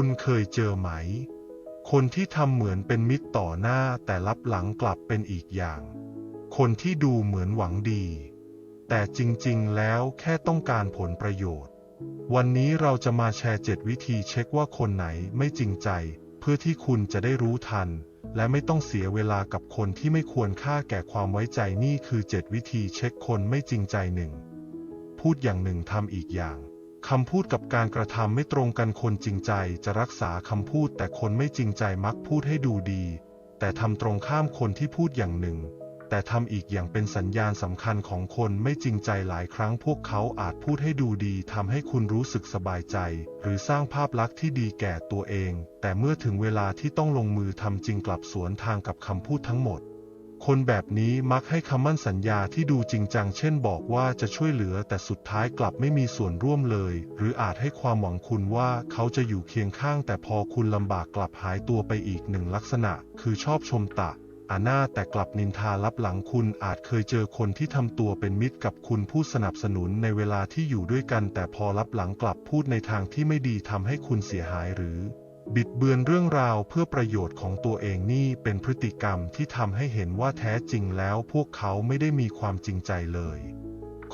คุณเคยเจอไหม คนที่ทำเหมือนเป็นมิตรต่อหน้าแต่ลับหลังกลับเป็นอีกอย่าง คนที่ดูเหมือนหวังดี แต่จริงๆ แล้วแค่ต้องการผลประโยชน์ วันนี้เราจะมาแชร์7วิธีเช็คว่าคนไหนไม่จริงใจ เพื่อที่คุณจะได้รู้ทัน และไม่ต้องเสียเวลากับคนที่ไม่ควรค่าแก่ความไว้ใจนี่คือ7วิธีเช็คคนไม่จริงใจหนึ่งพูดอย่างหนึ่งทำอีกอย่าง คำพูดกับการกระทำไม่ตรงกันคนจริงใจจะรักษาคำพูด แต่คนไม่จริงใจมักพูดให้ดูดี แต่ทำตรงข้ามคนที่พูดอย่างหนึ่ง แต่ทำอีกอย่างเป็นสัญญาณสำคัญของคนไม่จริงใจหลายครั้งพวกเขาอาจพูดให้ดูดีทำให้คุณรู้สึกสบายใจ หรือสร้างภาพลักษณ์ที่ดีแก่ตัวเอง แต่เมื่อถึงเวลาที่ต้องลงมือทำจริงกลับสวนทางกับคำพูดทั้งหมด คนแบบนี้มักให้คำมั่นสัญญาที่ดูจริงจัง เช่นบอกว่าจะช่วยเหลือแต่สุดท้ายกลับไม่มีส่วนร่วมเลย หรืออาจให้ความหวังคุณว่าเขาจะอยู่เคียงข้าง แต่พอคุณลำบากกลับหายตัวไปอีกหนึ่งลักษณะ คือชอบชมตะอาหน้าแต่กลับนินทาลับหลังคุณอาจเคยเจอคนที่ทำตัวเป็นมิตรกับคุณผู้สนับสนุนในเวลาที่อยู่ด้วยกัน แต่พอรับหลังกลับพูดในทางที่ไม่ดีทำให้คุณเสียหายหรือ บิดเบือนเรื่องราวเพื่อประโยชน์ของตัวเองนี่เป็นพฤติกรรมที่ทำให้เห็นว่าแท้จริงแล้วพวกเขาไม่ได้มีความจริงใจเลย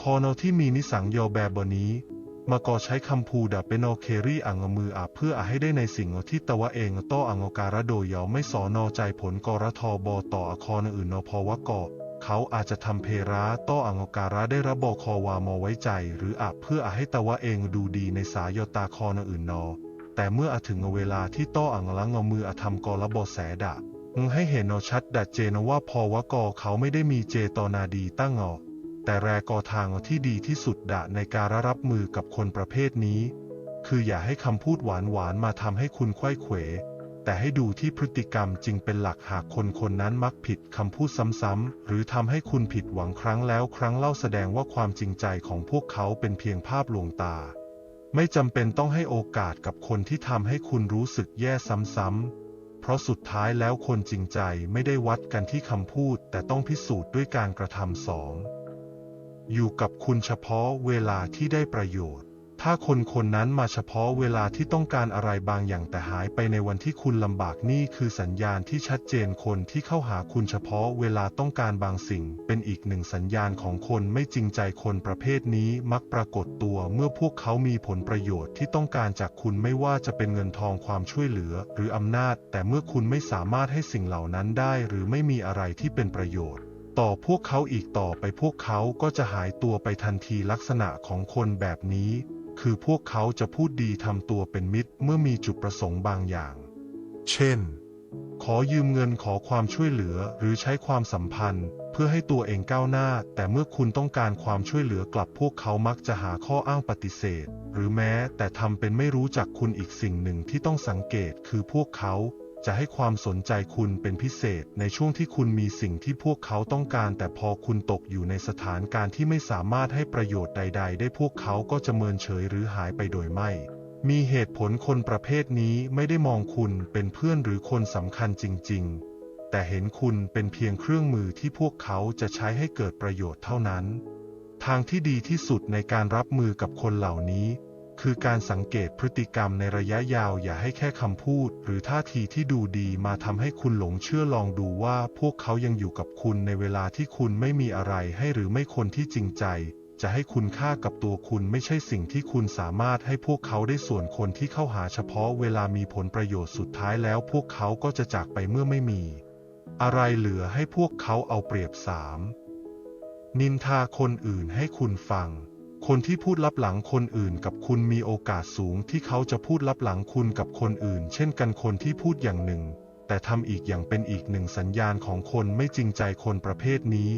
คอนอที่มีนิสังยอแบบนี้มากอใช้คำพูดาเป็นโอเครี่อ่างมืออาเพื่ออาให้ได้ในสิ่งที่ตะวะเองต้ออ่างการะโดยเยาไม่สอนอใจผลกรทบต่ออคอนอื่นนพวกอเขาอาจจะทำเพราต้ออ่างการะได้รับบอคอวามอไว้ใจ หรืออาเพื่ออาให้ตะวะเองดูดีในสายตาคอนอื่นนอ แต่เมื่ออาถึงเวลาที่ต้ออ่างลังเอามืออาทำกรบแสดะมึงให้เห็นอชัดดัดเจนว่าพอวกอเขาไม่ได้มีเจตนาดีตั้งออแต่แรกอทางที่ดีที่สุดดะในการรับมือกับคนประเภทนี้ คืออย่าให้คำพูดหวานหวานๆมาทำให้คุณไข้เขว แต่ให้ดูที่พฤติกรรมจริงเป็นหลักหากคนคนนั้นมักผิดคำพูดซ้ำๆหรือทำให้คุณผิดหวังครั้งแล้วครั้งเล่าแสดงว่าความจริงใจของพวกเขาเป็นเพียงภาพลวงตา ไม่จำเป็นต้องให้โอกาสกับคนที่ทำให้คุณรู้สึกแย่ซ้ำๆ เพราะสุดท้ายแล้วคนจริงใจไม่ได้วัดกันที่คำพูด แต่ต้องพิสูจน์ด้วยการกระทำสอง อยู่กับคุณเฉพาะเวลาที่ได้ประโยชน์ ถ้าคนคนนั้นมาเฉพาะเวลาที่ต้องการอะไรบางอย่างแต่หายไปในวันที่คุณลำบากนี่คือสัญญาณที่ชัดเจนคนที่เข้าหาคุณเฉพาะเวลาต้องการบางสิ่ง เป็นอีกหนึ่งสัญญาณของคนไม่จริงใจคนประเภทนี้มักปรากฏตัวเมื่อพวกเขามีผลประโยชน์ที่ต้องการจากคุณไม่ว่าจะเป็นเงินทองความช่วยเหลือ หรืออำนาจ แต่เมื่อคุณไม่สามารถให้สิ่งเหล่านั้นได้หรือไม่มีอะไรที่เป็นประโยชน์ต่อพวกเขาอีกต่อไปพวกเขาก็จะหายตัวไปทันทีลักษณะของคนแบบนี้ คือพวกเขาจะพูดดีทำตัวเป็นมิตรเมื่อมีจุดประสงค์บางอย่าง เช่น ขอยืมเงินขอความช่วยเหลือหรือใช้ความสัมพันธ์ เพื่อให้ตัวเองก้าวหน้า แต่เมื่อคุณต้องการความช่วยเหลือกลับพวกเขามักจะหาข้ออ้างปฏิเสธ หรือแม้แต่ทำเป็นไม่รู้จักคุณอีกสิ่งหนึ่งที่ต้องสังเกตคือพวกเขา จะให้ความสนใจคุณเป็นพิเศษในช่วงที่คุณมีสิ่งที่พวกเขาต้องการ แต่พอคุณตกอยู่ในสถานการณ์ที่ไม่สามารถให้ประโยชน์ใด ๆ ได้พวกเขาก็จะเมินเฉยหรือหายไปโดยไม่ มีเหตุผลคนประเภทนี้ไม่ได้มองคุณเป็นเพื่อนหรือคนสำคัญจริง ๆ แต่เห็นคุณเป็นเพียงเครื่องมือที่พวกเขาจะใช้ให้เกิดประโยชน์เท่านั้น ทางที่ดีที่สุดในการรับมือกับคนเหล่านี้ คือการสังเกตพฤติกรรมในระยะยาวอย่าให้แค่คำพูด หรือท่าทีที่ดูดีมาทำให้คุณหลงเชื่อลองดูว่าพวกเขายังอยู่กับคุณในเวลาที่คุณไม่มีอะไรให้หรือไม่คนที่จริงใจ จะให้คุณค่ากับตัวคุณไม่ใช่สิ่งที่คุณสามารถให้พวกเขาได้ส่วนคนที่เข้าหาเฉพาะเวลามีผลประโยชน์สุดท้ายแล้วพวกเขาก็จะจากไปเมื่อไม่มี อะไรเหลือให้พวกเขาเอาเปรียบสามนินทาคนอื่นให้คุณฟัง คนที่พูดลับหลังคนอื่นกับคุณมีโอกาสสูงที่เขาจะพูดลับหลังคุณกับคนอื่น เช่นกันคนที่พูดอย่างหนึ่ง แต่ทำอีกอย่างเป็นอีกหนึ่งสัญญาณของคนไม่จริงใจคนประเภทนี้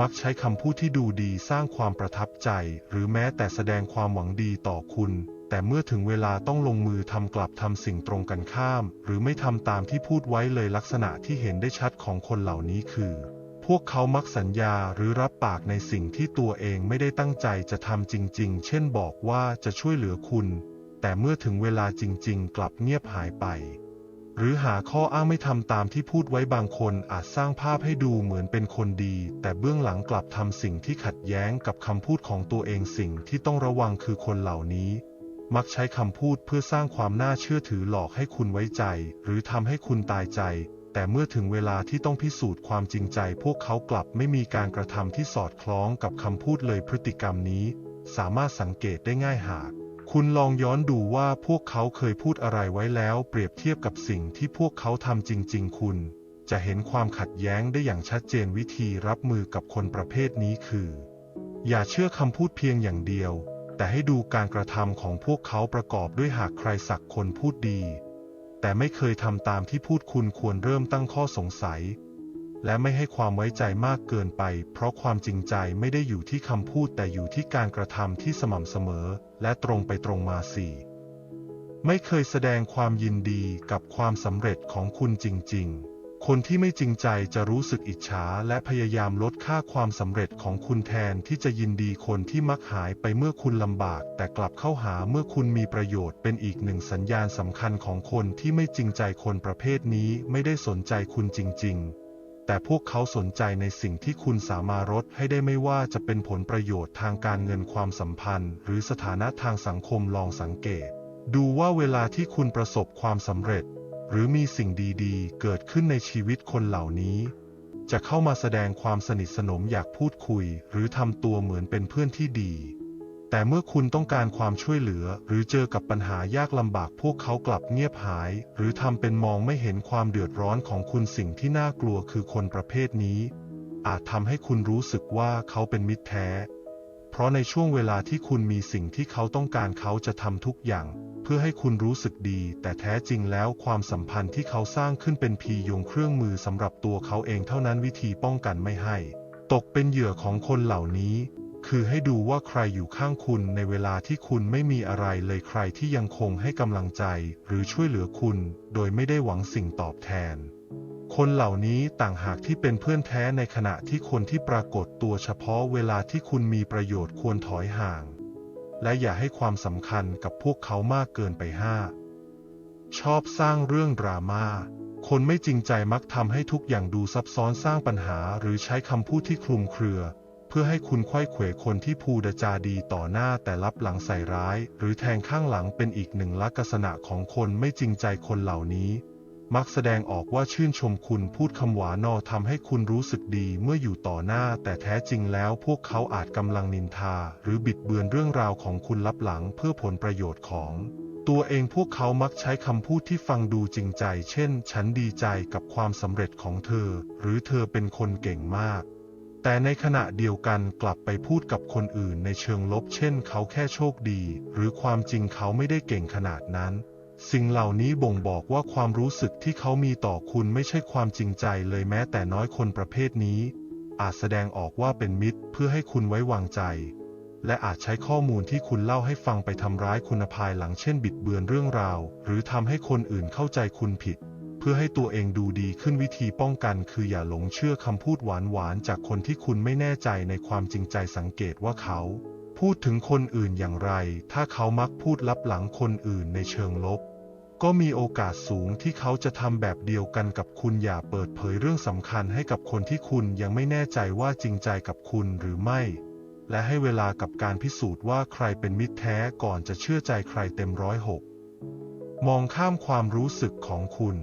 มักใช้คำพูดที่ดูดีสร้างความประทับใจ หรือแม้แต่แสดงความหวังดีต่อคุณ แต่เมื่อถึงเวลาต้องลงมือทำกลับทำสิ่งตรงกันข้าม หรือไม่ทำตามที่พูดไว้เลยลักษณะที่เห็นได้ชัดของคนเหล่านี้คือ วกเขามักสัญญาหรือรับปากในสิ่งที่ตัวเองไม่ได้ตั้งใจจะทำจริง ๆ เช่นบอกว่าจะช่วยเหลือคุณ แต่เมื่อถึงเวลาจริง ๆ กลับเงียบหายไป หรือหาข้ออ้างไม่ทำตามที่พูดไว้บางคนอาจสร้างภาพให้ดูเหมือนเป็นคนดี แต่เบื้องหลังกลับทำสิ่งที่ขัดแย้งกับคำพูดของตัวเองสิ่งที่ต้องระวังคือคนเหล่านี้ มักใช้คำพูดเพื่อสร้างความน่าเชื่อถือหลอกให้คุณไว้ใจ หรือทำให้คุณตายใจ แต่เมื่อถึงเวลาที่ต้องพิสูจน์ความจริงใจ พวกเขากลับไม่มีการกระทำที่สอดคล้องกับคำพูดเลยพฤติกรรมนี้ สามารถสังเกตได้ง่ายหาก คุณลองย้อนดูว่าพวกเขาเคยพูดอะไรไว้แล้ว เปรียบเทียบกับสิ่งที่พวกเขาทำจริง ๆ คุณ จะเห็นความขัดแย้งได้อย่างชัดเจนวิธีรับมือกับคนประเภทนี้คือ อย่าเชื่อคำพูดเพียงอย่างเดียว แต่ให้ดูการกระทำของพวกเขาประกอบด้วยหากใครสักคนพูดดี แต่ไม่เคยทำตามที่พูดคุณควรเริ่มตั้งข้อสงสัย และไม่ให้ความไว้ใจมากเกินไป เพราะความจริงใจไม่ได้อยู่ที่คำพูดแต่อยู่ที่การกระทำที่สม่ำเสมอ และตรงไปตรงมาสี่ไม่เคยแสดงความยินดีกับความสำเร็จของคุณจริง ๆ คนที่ไม่จริงใจจะรู้สึกอิจฉาและพยายามลดค่าความสำเร็จของคุณแทนที่จะยินดีคนที่มักหายไปเมื่อคุณลำบาก แต่กลับเข้าหาเมื่อคุณมีประโยชน์เป็นอีกหนึ่งสัญญาณสำคัญของคนที่ไม่จริงใจคนประเภทนี้ไม่ได้สนใจคุณจริง ๆ แต่พวกเขาสนใจในสิ่งที่คุณสามารถลดให้ได้ไม่ว่าจะเป็นผลประโยชน์ทางการเงินความสัมพันธ์ หรือสถานะทางสังคมลองสังเกต ดูว่าเวลาที่คุณประสบความสำเร็จ หรือมีสิ่งดีๆ เกิดขึ้นในชีวิตคนเหล่านี้ จะเข้ามาแสดงความสนิทสนมอยากพูดคุย หรือทำตัวเหมือนเป็นเพื่อนที่ดี แต่เมื่อคุณต้องการความช่วยเหลือ หรือเจอกับปัญหายากลำบากพวกเขากลับเงียบหาย หรือทำเป็นมองไม่เห็นความเดือดร้อนของคุณสิ่งที่น่ากลัวคือคนประเภทนี้ อาจทำให้คุณรู้สึกว่าเขาเป็นมิตรแท้ เพราะในช่วงเวลาที่คุณมีสิ่งที่เขาต้องการเขาจะทำทุกอย่าง เพื่อให้คุณรู้สึกดี แต่แท้จริงแล้วความสัมพันธ์ที่เขาสร้างขึ้นเป็นพียงเครื่องมือสำหรับตัวเขาเองเท่านั้นวิธีป้องกันไม่ให้ ตกเป็นเหยื่อของคนเหล่านี้ คือให้ดูว่าใครอยู่ข้างคุณในเวลาที่คุณไม่มีอะไรเลยใครที่ยังคงให้กำลังใจ หรือช่วยเหลือคุณ โดยไม่ได้หวังสิ่งตอบแทน คนเหล่านี้ต่างหากที่เป็นเพื่อนแท้ในขณะที่คนที่ปรากฏตัวเฉพาะเวลาที่คุณมีประโยชน์ควรถอยห่าง และอย่าให้ความสำคัญกับพวกเขามากเกินไปห้าชอบสร้างเรื่องดราม่าคนไม่จริงใจมักทำให้ทุกอย่างดูซับซ้อนสร้างปัญหาหรือใช้คำพูดที่คลุมเครือ เพื่อให้คุณควยเขวคนที่พูดจาดีต่อหน้าแต่รับหลังใส่ร้าย หรือแทงข้างหลังเป็นอีกหนึ่งลักษณะของคนไม่จริงใจคนเหล่านี้ มักแสดงออกว่าชื่นชมคุณพูดคำหวานนอทำให้คุณรู้สึกดีเมื่ออยู่ต่อหน้า แต่แท้จริงแล้วพวกเขาอาจกำลังนินทา หรือบิดเบือนเรื่องราวของคุณลับหลังเพื่อผลประโยชน์ของ ตัวเองพวกเขามักใช้คำพูดที่ฟังดูจริงใจ เช่น ฉันดีใจกับความสำเร็จของเธอ หรือเธอเป็นคนเก่งมากแต่ในขณะเดียวกันกลับไปพูดกับคนอื่นในเชิงลบ เช่น เขาแค่โชคดี หรือความจริงเขาไม่ได้เก่งขนาดนั้น สิ่งเหล่านี้บ่งบอกว่าความรู้สึกที่เขามีต่อคุณไม่ใช่ความจริงใจเลยแม้แต่น้อยคนประเภทนี้ อาจแสดงออกว่าเป็นมิตรเพื่อให้คุณไว้วางใจ และอาจใช้ข้อมูลที่คุณเล่าให้ฟังไปทำร้ายคุณภายหลังเช่นบิดเบือนเรื่องราว หรือทำให้คนอื่นเข้าใจคุณผิด เพื่อให้ตัวเองดูดีขึ้นวิธีป้องกัน คืออย่าหลงเชื่อคำพูดหวานๆจากคนที่คุณไม่แน่ใจในความจริงใจสังเกตว่าเขา พูดถึงคนอื่นอย่างไร ถ้าเขามักพูดลับหลังคนอื่นในเชิงลบ ก็มีโอกาสสูงที่เขาจะทำแบบเดียวกันกับคุณอย่าเปิดเผยเรื่องสำคัญให้กับคนที่คุณยังไม่แน่ใจว่าจริงใจกับคุณหรือไม่ และให้เวลากับการพิสูจน์ว่าใครเป็นมิตรแท้ก่อนจะเชื่อใจใครเต็มร้อยหกมองข้ามความรู้สึกของคุณ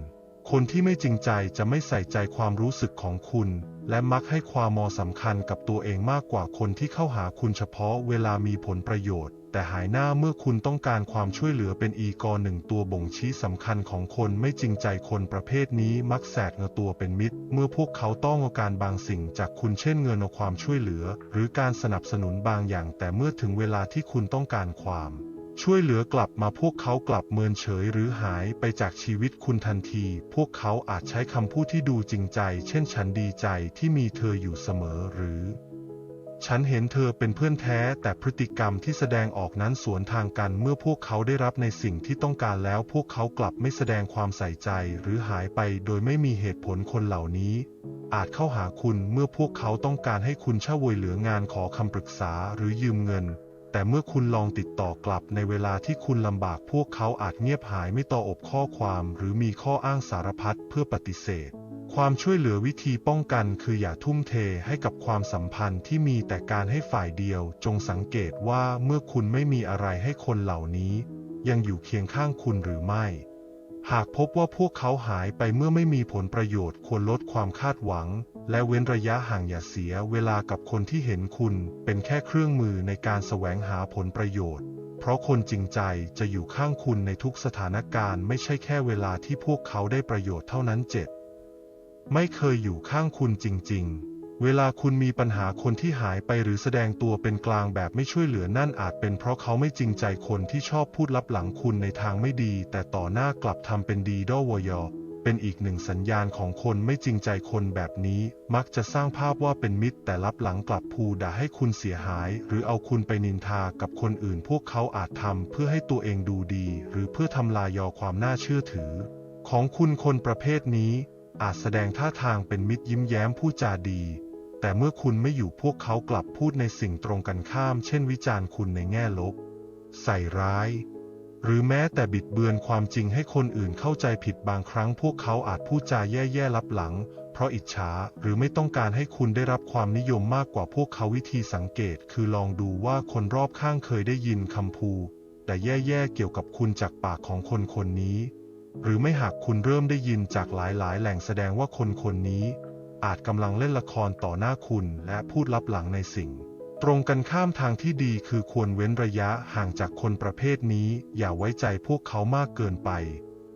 คนที่ไม่จริงใจจะไม่ใส่ใจความรู้สึกของคุณ และมักให้ความมอสำคัญกับตัวเองมากกว่าคนที่เข้าหาคุณเฉพาะเวลามีผลประโยชน์ แต่หายหน้าเมื่อคุณต้องการความช่วยเหลือเป็นอีกอหนึ่งตัวบ่งชี้สำคัญของคนไม่จริงใจคนประเภทนี้มักแสกเงาตัวเป็นมิตร เมื่อพวกเขาต้องการบางสิ่งจากคุณเช่นเงินเอาความช่วยเหลือ หรือการสนับสนุนบางอย่าง แต่เมื่อถึงเวลาที่คุณต้องการความ ช่วยเหลือกลับมาพวกเขากลับเมินเฉยหรือหายไปจากชีวิตคุณทันที พวกเขาอาจใช้คำพูดที่ดูจริงใจ เช่นฉันดีใจที่มีเธออยู่เสมอหรือ ฉันเห็นเธอเป็นเพื่อนแท้แต่พฤติกรรมที่แสดงออกนั้นสวนทางกันเมื่อพวกเขาได้รับในสิ่งที่ต้องการแล้ว พวกเขากลับไม่แสดงความใส่ใจหรือหายไปโดยไม่มีเหตุผลคนเหล่านี้ อาจเข้าหาคุณเมื่อพวกเขาต้องการให้คุณช่วยเหลืองานขอคำปรึกษาหรือยืมเงิน แต่เมื่อคุณลองติดต่อกลับในเวลาที่คุณลำบากพวกเขาอาจเงียบหายไม่ตอบข้อความ หรือมีข้ออ้างสารพัดเพื่อปฏิเสธ ความช่วยเหลือวิธีป้องกันคืออย่าทุ่มเทให้กับความสัมพันธ์ที่มีแต่การให้ฝ่ายเดียว จงสังเกตว่าเมื่อคุณไม่มีอะไรให้คนเหล่านี้ ยังอยู่เคียงข้างคุณหรือไม่ หากพบว่าพวกเขาหายไปเมื่อไม่มีผลประโยชน์ควรลดความคาดหวัง และเว้นระยะห่างอย่าเสียเวลากับคนที่เห็นคุณเป็นแค่เครื่องมือในการแสวงหาผลประโยชน์ เพราะคนจริงใจจะอยู่ข้างคุณในทุกสถานการณ์ไม่ใช่แค่เวลาที่พวกเขาได้ประโยชน์เท่านั้นเจ็ดไม่เคยอยู่ข้างคุณจริง ๆ เวลาคุณมีปัญหาคนที่หายไปหรือแสดงตัวเป็นกลางแบบไม่ช่วยเหลือนั่นอาจเป็นเพราะเขาไม่จริงใจคนที่ชอบพูดลับหลังคุณในทางไม่ดี แต่ต่อหน้ากลับทำเป็นดีด้อวยอ เป็นอีกหนึ่งสัญญาณของคนไม่จริงใจคนแบบนี้ มักจะสร้างภาพว่าเป็นมิตร แต่ลับหลังกลับพูด่าให้คุณเสียหาย หรือเอาคุณไปนินทากับคนอื่น พวกเขาอาจทำเพื่อให้ตัวเองดูดี หรือเพื่อทำลายยอความน่าเชื่อถือ ของคุณคนประเภทนี้ อาจแสดงท่าทางเป็นมิตรยิ้มแย้มพูดจาดีแต่เมื่อคุณไม่อยู่พวกเขากลับพูดในสิ่งตรงกันข้าม เช่นวิจารณ์คุณในแง่ลบ ใส่ร้าย หรือแม้แต่บิดเบือนความจริงให้คนอื่นเข้าใจผิดบางครั้งพวกเขาอาจพูดจาแย่ๆลับหลัง เพราะอิจฉาหรือไม่ต้องการให้คุณได้รับความนิยมมากกว่าพวกเขาวิธีสังเกต คือลองดูว่าคนรอบข้างเคยได้ยินคำพูแต่แย่ๆเกี่ยวกับคุณจากปากของคนคนนี้ หรือไม่หากคุณเริ่มได้ยินจากหลายๆ แหล่งแสดงว่าคนคนนี้ อาจกำลังเล่นละครต่อหน้าคุณและพูดลับหลังในสิ่ง ตรงกันข้ามทางที่ดีคือควรเว้นระยะห่างจากคนประเภทนี้ อย่าไว้ใจพวกเขามากเกินไป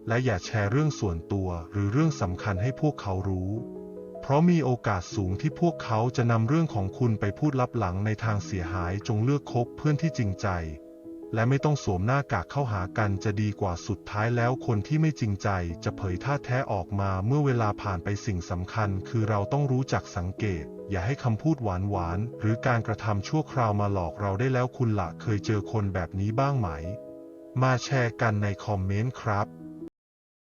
และอย่าแชร์เรื่องส่วนตัวหรือเรื่องสำคัญให้พวกเขารู้ เพราะมีโอกาสสูงที่พวกเขาจะนำเรื่องของคุณไปพูดลับหลังในทางเสียหายจงเลือกคบเพื่อนที่จริงใจ และไม่ต้องสวมหน้ากากเข้าหากันจะดีกว่าสุดท้ายแล้วคนที่ไม่จริงใจจะเผยท่าแท้ออกมาเมื่อเวลาผ่านไปสิ่งสำคัญ คือเราต้องรู้จักสังเกต อย่าให้คำพูดหวานหวานหรือการกระทำชั่วคราวมาหลอกเราได้แล้วคุณละเคยเจอคนแบบนี้บ้างไหม มาแชร์กันในคอมเมนต์ครับ